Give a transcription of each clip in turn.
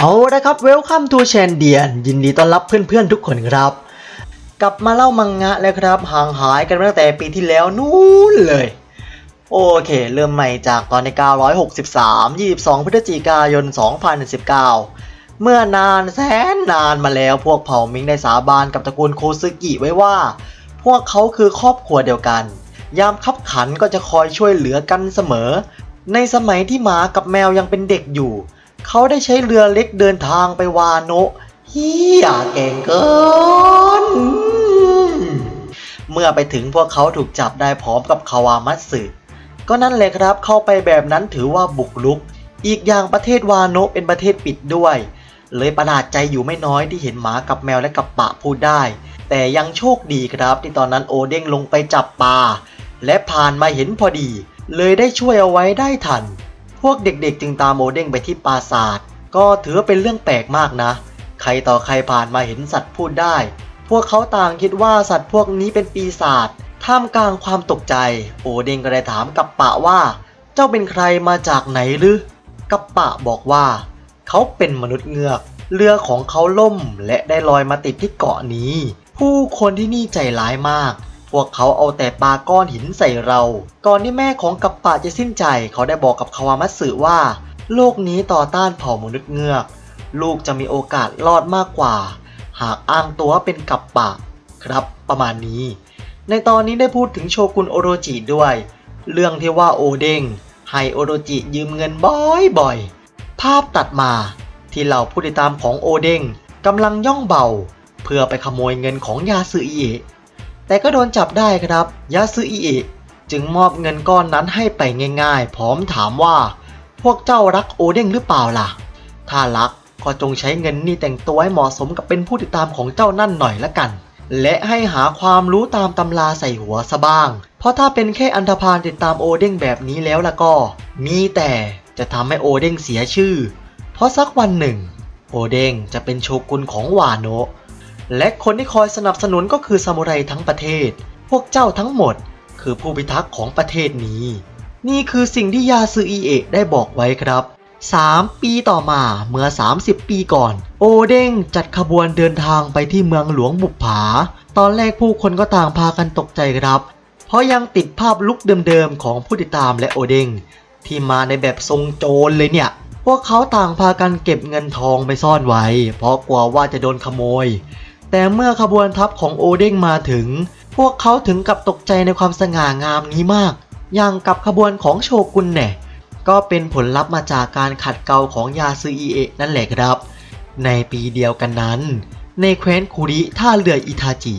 เอาละครับ Welcome to c h a n d i a n ยินดีต้อนรับเพื่อนๆทุกคนครับ กลับมาเล่ามังงะแล้วครับ ห่างหายกันตั้งแต่ปีที่แล้วนู้นเลย โอเค เริ่มใหม่จากตอนใน 963 22 พฤศจิกายน 2019 เมื่อนานแสนนานมาแล้วพวกเผ่ามิงได้สาบานกับตระกูลโคซึกิไว้ว่า พวกเขาคือครอบครัวเดียวกัน ยามคับขันก็จะคอยช่วยเหลือกันเสมอ ในสมัยที่หมากับแมวยังเป็นเด็กอยู่ เขาได้ใช้เรือเล็กเดินทางไปวาโนะเฮียเก่งเกิน เมื่อไปถึงพวกเขาถูกจับได้พร้อมกับคาวามัตสึก็นั่นแหละครับเข้าไปแบบนั้นถือว่าบุกลุก อีกอย่างประเทศวาโนะเป็นประเทศปิดด้วย เลยประหลาดใจอยู่ไม่น้อยที่เห็นหมากับแมวและกับปะพูดได้ แต่ยังโชคดีครับที่ตอนนั้นโอเด้งลงไปจับปลาและผ่านมาเห็นพอดี เลยได้ช่วยเอาไว้ได้ทัน พวกเด็กๆ จึงตามโอเด้งไปที่ปราสาท ก็ถือว่าเป็นเรื่องแปลกมากนะ ใครต่อใครผ่านมาเห็นสัตว์พูดได้ พวกเขาต่างคิดว่าสัตว์พวกนี้เป็นปีศาจ ท่ามกลางความตกใจ โอเด้งก็ได้ถามกับปะว่า เจ้าเป็นใครมาจากไหนหรือ กับปะบอกว่า เขาเป็นมนุษย์เงือก เรือของเขาล่มและได้ลอยมาติดที่เกาะนี้ ผู้คนที่นี่ใจร้ายมาก พวกเขาเอาแต่ปาก้อนหินใส่เรา ก่อนที่แม่ของกัปปะจะสิ้นใจ เขาได้บอกกับคาวามัตสึว่า โลกนี้ต่อต้านเผ่ามนุษย์เงือก ลูกจะมีโอกาสรอดมากกว่า หากอ้างตัวเป็นกัปปะ ครับ ประมาณนี้ ในตอนนี้ได้พูดถึงโชกุนโอโรจิด้วย เรื่องที่ว่าโอเด้งให้โอโรจิยืมเงินบ่อยๆ ภาพตัดมาที่เหล่าผู้ติดตามของโอเด้งกำลังย่องเบา เพื่อไปขโมยเงินของยาซึอิเอะ แต่ก็โดนจับได้ครับยาซึอิเอะจึงมอบเงินก้อนนั้นให้ไปง่ายๆ พร้อมถามว่า พวกเจ้ารักโอเด้งหรือเปล่าล่ะ ถ้ารักก็จงใช้เงินนี่แต่งตัวให้เหมาะสมกับเป็นผู้ติดตามของเจ้านั่นหน่อยละกัน และให้หาความรู้ตามตำราใส่หัวซะบ้าง เพราะถ้าเป็นแค่อันธพาลติดตามโอเด้งแบบนี้แล้วละก็ มีแต่จะทำให้โอเด้งเสียชื่อ เพราะสักวันหนึ่ง โอเด้งจะเป็นโชกุนของวาโนะ และคนที่คอยสนับสนุนก็คือซามูไรทั้งประเทศ พวกเจ้าทั้งหมด คือผู้พิทักษ์ของประเทศนี้ นี่คือสิ่งที่ยาซืออีเอะได้บอกไว้ครับ 3 ปีต่อมาเมื่อ 30 ปีก่อน โอเด้งจัดขบวนเดินทางไปที่เมืองหลวงบุปผา ตอนแรกผู้คนก็ต่างพากันตกใจครับ เพราะยังติดภาพลุกเดิมๆของผู้ติดตามและโอเด้งที่มาในแบบทรงโจรเลยเนี่ย พวกเขาต่างพากันเก็บเงินทองไปซ่อนไว้ เพราะกลัวว่าจะโดนขโมย แต่เมื่อขบวนทัพของโอเด้งมาถึง พวกเขาถึงกับตกใจในความสง่างามนี้มาก อย่างกับขบวนของโชกุนแน่ก็เป็นผลลัพธ์มาจากการขัดเกลาของยาซึอิเอะนั่นแหละครับ ในปีเดียวกันนั้น ในแคว้นคุริท่าเรืออิทาจิ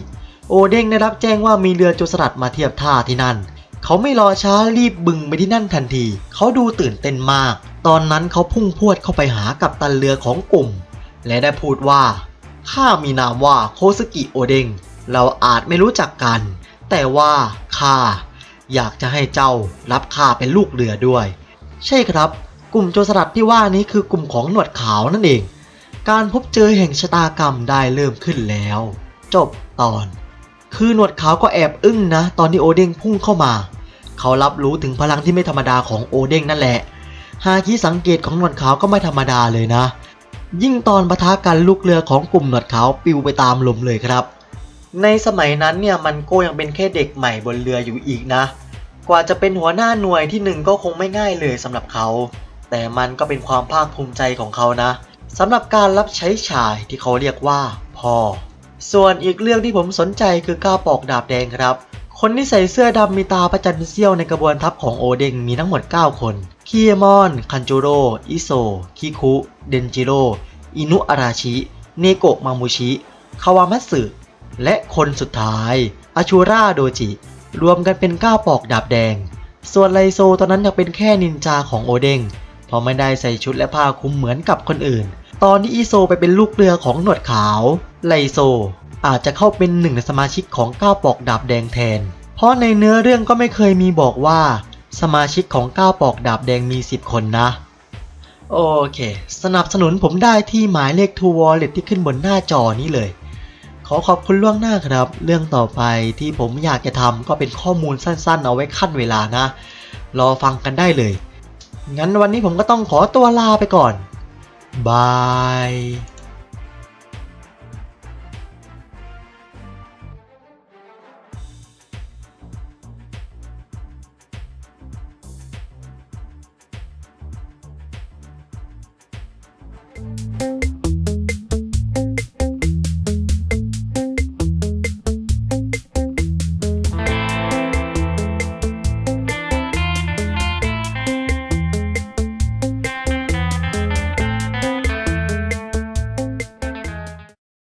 โอเด้งได้รับแจ้งว่ามีเรือโจรสลัดมาเทียบท่าที่นั่น เขาไม่รอช้ารีบบึงไปที่นั่นทันที เขาดูตื่นเต้นมาก ตอนนั้นเขาพุ่งพรวดเข้าไปหากับตันเรือของกลุ่ม และได้พูดว่า ข้ามีนามว่าโคสกิโอเด้งเราอาจไม่รู้จักกัน แต่ว่าข้าอยากจะให้เจ้ารับข้าเป็นลูกเรือด้วย ใช่ครับ กลุ่มโจรสลัดที่ว่านี้คือกลุ่มของหนวดขาวนั่นเอง การพบเจอแห่งชะตากรรมได้เริ่มขึ้นแล้ว จบตอน คือหนวดขาวก็แอบอึ้งนะ ตอนที่โอเด้งพุ่งเข้ามา เขารับรู้ถึงพลังที่ไม่ธรรมดาของโอเด้งนั่นแหละหาที่สังเกตของหนวดขาวก็ไม่ธรรมดาเลยนะ ยิ่งตอนปะทะกันลูกเรือของกลุ่มหนวดขาวปิวไปตามลมเลยครับ ในสมัยนั้นเนี่ยมันโก้ยังเป็นแค่เด็กใหม่บนเรืออยู่อีกนะ กว่าจะเป็นหัวหน้าหน่วยที่หนึ่งก็คงไม่ง่ายเลยสำหรับเขา แต่มันก็เป็นความภาคภูมิใจของเขานะสำหรับการรับใช้ชายที่เขาเรียกว่าพ่อส่วนอีกเรื่องที่ผมสนใจคือก้าวปอกดาบแดงครับ คนที่ใส่เสื้อดำมีตาประจันเซี่ยวในกระบวนทัพของโอเด้งมีทั้งหมด 9 คนคีเอมอน คันจูโร่ อิโซ คิคุ เดนจิโร่ อินุอาราชิ เนโกะ มามูชิ คาวามัตสึ และคนสุดท้ายอาชูราโดจิ รวมกันเป็นก้าปอกดาบแดง ส่วนไลโซตอนนั้นยังเป็นแค่นินจาของโอเด้งเพราะไม่ได้ใส่ชุดและผ้าคลุมเหมือนกับคนอื่น ตอนที่อีโซไปเป็นลูกเรือของหนวดขาว ไลโซ อาจจะเข้าเป็นหนึ่งในสมาชิกของก้าวปอกดาบแดงแทน เพราะในเนื้อเรื่องก็ไม่เคยมีบอกว่า สมาชิกของก้าวปอกดาบแดงมี 10 คนนะ โอเค สนับสนุนผมได้ที่หมายเลข True Wallet ที่ขึ้นบนหน้าจอนี้เลย ขอขอบคุณล่วงหน้าครับ เรื่องต่อไปที่ผมอยากจะทำก็เป็นข้อมูลสั้นๆ เอาไว้ขั้นเวลานะ รอฟังกันได้เลย งั้นวันนี้ผมก็ต้องขอตัวลาไปก่อนบาย